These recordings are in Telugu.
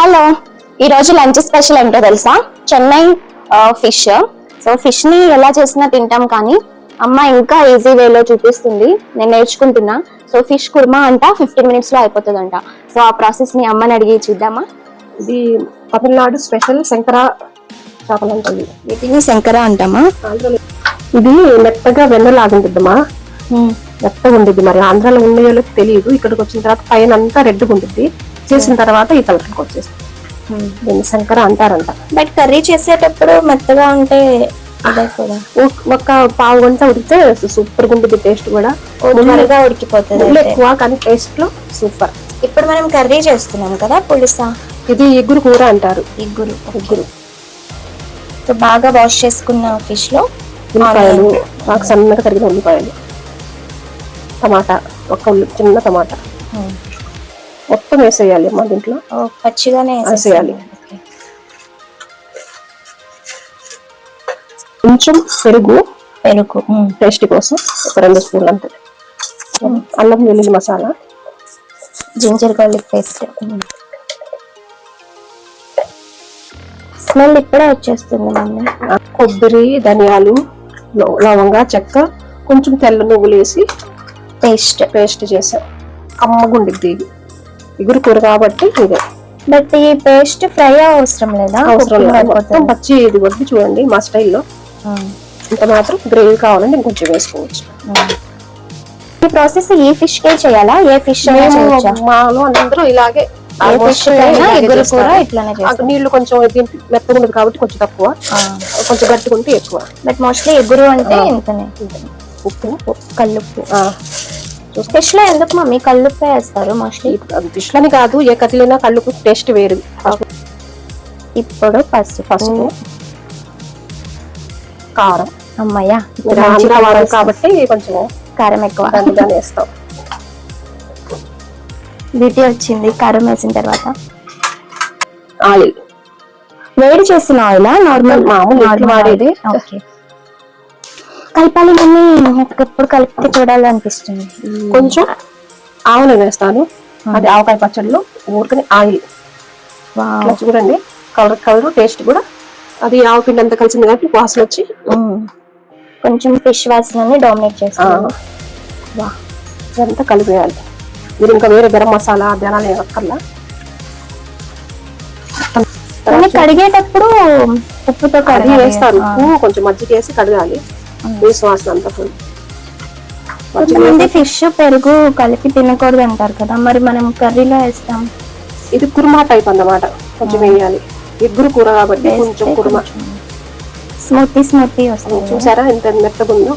హలో ఈ రోజు లంచ్ స్పెషల్ ఏంటో తెలుసా? చెన్నై ఫిష్. సో ఫిష్ని ఎలా చేసినా తింటాం కానీ అమ్మ ఇంకా ఈజీ వేలో చూపిస్తుంది. నేను నేర్చుకుంటున్నా. సో ఫిష్ కుర్మా అంట ఫిఫ్టీన్ మినిట్స్లో అయిపోతుందంట. సో ఆ ప్రాసెస్ని అమ్మని అడిగి చూద్దామా? ఇది తమిళనాడు స్పెషల్ శంకర చేపలు ఉంటుంది వీటిని శంకర అంటామా? ఇది మెత్తగా వెన్నలాగుంటుందమ్మా. మెత్తగా ఉండిద్ది. మరి ఆంధ్రాలో వాళ్ళకి తెలియదు. ఇక్కడికి వచ్చిన తర్వాత పైన అంతా రెడ్గా ఉంటుంది చేసిన తర్వాత ఈ కలర్కి వచ్చేస్తుంది. దీన్ని శంకర అంటారంట. బట్ కర్రీ చేసేటప్పుడు మెత్తగా ఉంటే ఒక్- పావు గంట ఉడికితే సూపర్ ఉంటుంది టేస్ట్ కూడా. త్వరగా ఉడికిపోతుంది. ఎక్కువ కానీ టేస్ట్లో సూపర్. ఇప్పుడు మనం కర్రీ చేస్తున్నాం కదా పులుసా. ఇది ఎగురు కూర అంటారు. ఇగ్గురు ఎగురు బాగా వాష్ చేసుకున్న ఫిష్లో ఉల్లిపాయలు సన్నగా తరిగిన ఉల్లిపాయలు. టమాటా ఒక చిన్న టమాటా. మొత్తం వేసేయాలి అమ్మా దీంట్లో. పచ్చిగానే వేసేయాలి. కొంచెం పెరుగు పెరుగు టేస్ట్ కోసం ఒక రెండు స్పూన్లు అంతే. అల్లం వెల్లుల్లి masala. Ginger garlic paste. Smell ఇప్పుడే వచ్చేస్తుంది మమ్మీ. కొబ్బరి ధనియాలు లవ- లవంగా చెక్క కొంచెం తెల్ల నువ్వులు వేసి పేస్ట్ పేస్ట్ చేసాం కమ్మగుండిద్ది ఇది ఇగురు కూర కాబట్టి ఇదే. బట్ ఈ పేస్ట్ ఫ్రై అవసరం లేదా? అవసరం లేదు. మొత్తం. పచ్చి ఇది వద్దు చూడండి మా స్టైల్లో. ఇంత మాత్రం గ్రేవీ కావాలంటే ఇంకొంచెం వేసుకోవచ్చు. ఈ ప్రాసెస్ ఈ ఫిష్ కే చేయాలా? ఏ ఫిష్ మాలో అందరూ ఇలాగే ఏ ఎగురు నీళ్ళు కొంచెం మెత్తగా ఉండదు కాబట్టి కొంచెం తక్కువ. కొంచెం గట్టిగా ఉంటే ఎక్కువ. బట్ మోస్ట్లీ ఎగురు అంటే ఇంతనే. ఉప్పు కల్లుప్పు. ఆ, ఫిష్లో ఎందుకు మమ్మీ కల్లుప్పే వేస్తారు మోస్ట్లీ ఫిష్లని కాదు ఏ కర్రీలైనా కళ్ళుకు టేస్ట్ వేరు. ఇప్పుడు పసుపు. పసుపు. కారం. అమ్మయ్యా. కాబట్టి కొంచెం కారం ఎక్కువ. వేస్తాం. బ్యూటీ వచ్చింది కారం వేసిన తర్వాత. ఆయిల్. వేడి చేసిన ఆయిల్ నార్మల్? మామూలు వాడేది. ఓకే. కలపాలి మమ్మీ. నాకు ఎప్పుడు కలిపితే చూడాలనిపిస్తుంది కొంచెం ఆవులు వేస్తాను. అది ఆవకాయ పచ్చడిలో ఊరికనే ఆయిల్. చూడండి. కలర్ కలర్ టేస్ట్ కూడా. అది ఆవు పిండి అంతా కలిసింది కాబట్టి వాసన వచ్చి. కొంచెం ఫిష్ వాసనని డామినేట్ ఆ, చేస్తుంది వా, ఇదంతా కలిపేయాలి. మీరు ఇంకా వేరే గరం మసాలా ధనాలు ఏమక్కర్లా? కడిగేటప్పుడు ఉప్పుతో కడిగి వేస్తారు కొంచెం మజ్జిగ వేసి కడగాలి. వేసి వాసన అంతా పోయి కొంతమంది ఫిష్ పెరుగు కలిపి తినకూడదు అంటారు కదా మరి మనం కర్రీలో వేస్తాం. ఇది కుర్మా టైప్ అన్నమాట. కొంచెం వేయాలి. ఎగ్గురు కూర కాబట్టి కొంచెం కుర్మా. స్మూతీ స్మూతీ వస్తుంది చూసారా ఎంత మెత్తగా ఉందో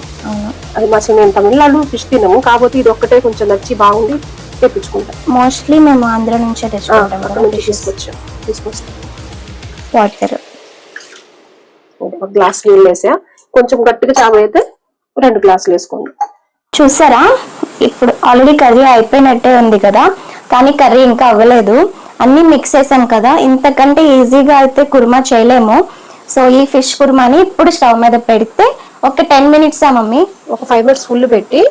అది మా చిన్న తమిళనాడు ఫిష్ తినము. కాకపోతే ఇది ఒక్కటే కొంచెం నచ్చి బాగుంది తెప్పించుకుంటాం. మోస్ట్లీ మేము ఆంధ్ర నుంచే తెచ్చుకుంటాం తీసుకొచ్చాం. తీసుకొస్తాం. వాటర్. ఒక గ్లాస్ నీళ్ళు వేసా. కొంచెం గట్టిగా చావ అయితే రెండు గ్లాసులు వేసుకోండి. చూసారా? ఇప్పుడు ఆల్రెడీ కర్రీ అయిపోయినట్టే ఉంది కదా? కానీ కర్రీ ఇంకా అవ్వలేదు. అన్ని మిక్స్ చేసాం కదా? ఇంతకంటే ఈజీగా అయితే కుర్మా చేయలేము. సో ఈ ఫిష్ కుర్మాని ఇప్పుడు స్టవ్ మీద పెడితే ఒక టెన్ మినిట్స్ ఆ మమ్మీ? ఒక ఫైవ్ మినిట్స్ ఫుల్ పెట్టి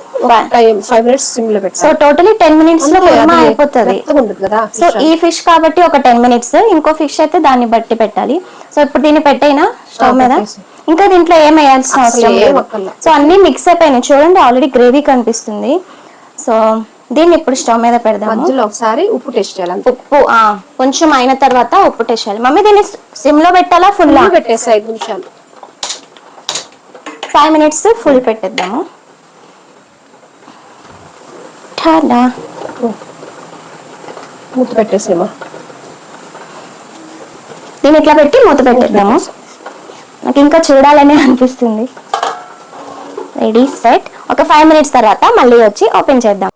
ఫైవ్ మినిట్స్ సిమ్లో పెట్టి. సో టోటలీ టెన్ మినిట్స్లో కుర్మా అయిపోతుంది. సో ఈ ఫిష్ కాబట్టి ఒక టెన్ మినిట్స్ ఇంకో ఫిష్ అయితే దాన్ని బట్టి పెట్టాలి. సో ఇప్పుడు దీన్ని పెట్టైనా? స్టవ్ మీద. ఇంకా దీంట్లో ఏం వేయాల్సిన అవసరం లేదు. సో అన్ని మిక్స్ అయిపోయినాయి. చూడండి ఆల్రెడీ గ్రేవీ కనిపిస్తుంది. సో దీన్ని ఇప్పుడు స్టవ్ మీద పెడదాము. మధ్యలో ఒకసారి ఉప్పు టేస్ట్ చేయాలి ఉప్పు కొంచెం అయిన తర్వాత ఉప్పు టేస్ట్ చేయాలి. మమ్మీ దీన్ని సిమ్లో పెట్టాలా ఫుల్ ఫుల్ పెట్టేసి ఐదు నిమిషాలు. ఫైవ్ మినిట్స్ ఫుల్ పెట్టేద్దాము. ఠాడా. మూత పెట్టేసేమా? దీన్ని ఇట్లా పెట్టి మూత పెట్టేద్దాము. నాకు ఇంకా చూడాలని అనిపిస్తుంది. రెడీ సెట్ ఒక ఫైవ్ మినిట్స్ తర్వాత మళ్ళీ వచ్చి ఓపెన్ చేద్దాం.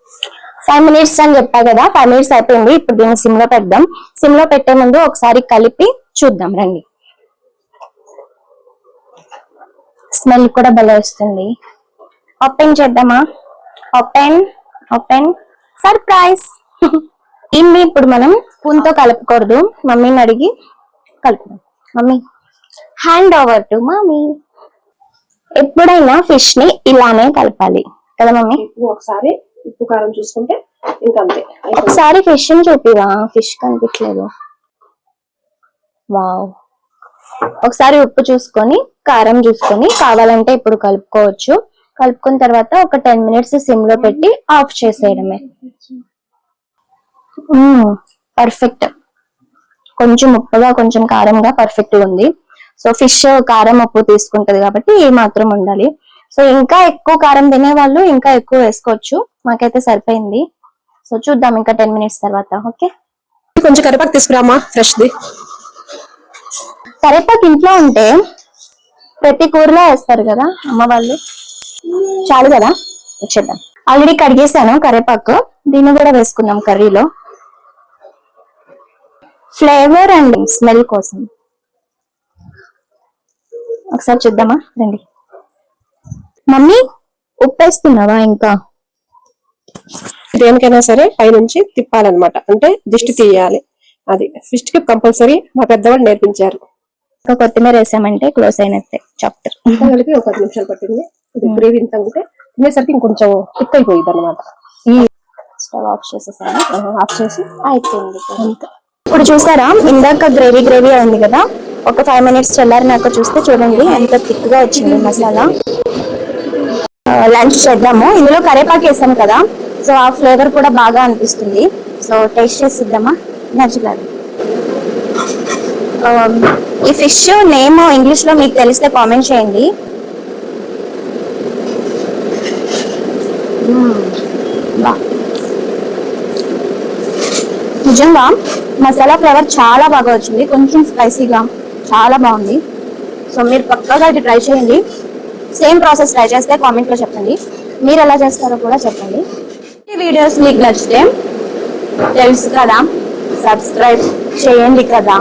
ఫైవ్ మినిట్స్ అని చెప్పా కదా ఫైవ్ మినిట్స్ అయిపోయింది. ఇప్పుడు దీన్ని సిమ్లో పెడదాం. సిమ్లో పెట్టే ముందు ఒకసారి కలిపి చూద్దాం రండి. స్మెల్ కూడా భలే వస్తుంది. ఓపెన్ చేద్దామా? ఓపెన్ ఓపెన్ సర్ప్రైజ్ దీన్ని ఇప్పుడు మనం స్పూన్తో కలపకూడదు మమ్మీని అడిగి కలుపుదాం. Mummy hand over to mummy ఎప్పుడైనా ఫిష్ని ఇలానే కలపాలి. కదా మమ్మీ? ఒకసారి ఉప్పు కారం చూసుకుంటే ఇంకంతే ఒకసారి ఫిష్ని చూపివా ఫిష్ కనిపించలేదు. వావ్ ఒకసారి ఉప్పు చూసుకొని కారం చూసుకొని కావాలంటే ఇప్పుడు కలుపుకోవచ్చు. కలుపుకున్న తర్వాత ఒక టెన్ మినిట్స్ సిమ్లో పెట్టి ఆఫ్ చేసేయడమే. పర్ఫెక్ట్ కొంచెం ఉప్పుగా కొంచెం కారంగా పర్ఫెక్ట్ ఉంది. సో ఫిష్ కారం ఉప్పు తీసుకుంటది కాబట్టి ఈ మాత్రం ఉండాలి. సో ఇంకా ఎక్కువ కారం తినే వాళ్ళు ఇంకా ఎక్కువ వేసుకోవచ్చు. మాకైతే సరిపోయింది. సో చూద్దాం ఇంకా టెన్ మినిట్స్ తర్వాత ఓకే? కొంచెం కరివేపాకు తీసుకురామా ఫ్రెష్ ది కరేపాకు ఇంట్లో ఉంటే ప్రతి కూరలో వేస్తారు కదా అమ్మ వాళ్ళు? చాలు కదా? ఇచ్చేద్దాం. ఆల్రెడీ కడిగేసాను కరేపాకు దీన్ని కూడా వేసుకుందాం కర్రీలో. ఫ్లేవర్ అండ్ స్మెల్ కోసం. ఒకసారి చూద్దామా? రండి. మమ్మీ ఉప్పు వేస్తున్నావా ఇంకా? దేనికైనా సరే పైనుంచి తిప్పాలన్నమాట. అంటే దిష్టి తీయాలి. అది ఫిస్ట్కి కంపల్సరీ మా పెద్దవాళ్ళు నేర్పించారు. ఇంకా కొత్తిమీర వేసామంటే క్లోజ్ అయినట్టే. చాప్టర్ కలిపి ఒక పది నిమిషాలు పట్టింది. ఇది గ్రేవీ ఇంత ఉంటే తినేసరికి ఇంకొంచెం థిక్ అయిపోయింది అనమాట స్టవ్ ఆఫ్ చేసేసాను ఆఫ్ చేసి అయిపోయింది. ఇప్పుడు చూసారా ఇందాక గ్రేవీ గ్రేవీ అయింది కదా? ఒక ఫైవ్ మినిట్స్ చల్లారినాక చూస్తే చూడండి ఎంత థిక్గా వచ్చింది మసాలా. లంచ్ చేద్దాము. ఇందులో కరేపాకు వేసాం కదా. సో ఆ ఫ్లేవర్ కూడా బాగా అనిపిస్తుంది. సో టేస్ట్ చేసిద్దామా నచ్చలేదు ఈ ఫిష్ నేమ్ ఇంగ్లీష్లో మీకు తెలిస్తే కామెంట్ చేయండి. బా. నిజంగా మసాలా ఫ్లేవర్ చాలా బాగా వచ్చింది. కొంచెం స్పైసీగా చాలా బాగుంది. సో మీరు పక్కగా ఇది ట్రై చేయండి. సేమ్ ప్రాసెస్ ట్రై చేస్తే కామెంట్లో చెప్పండి. మీరు ఎలా చేస్తారో కూడా చెప్పండి. ఈ వీడియోస్ మీకు నచ్చితే తెలుసు కదా. సబ్స్క్రైబ్ చేయండి కదా.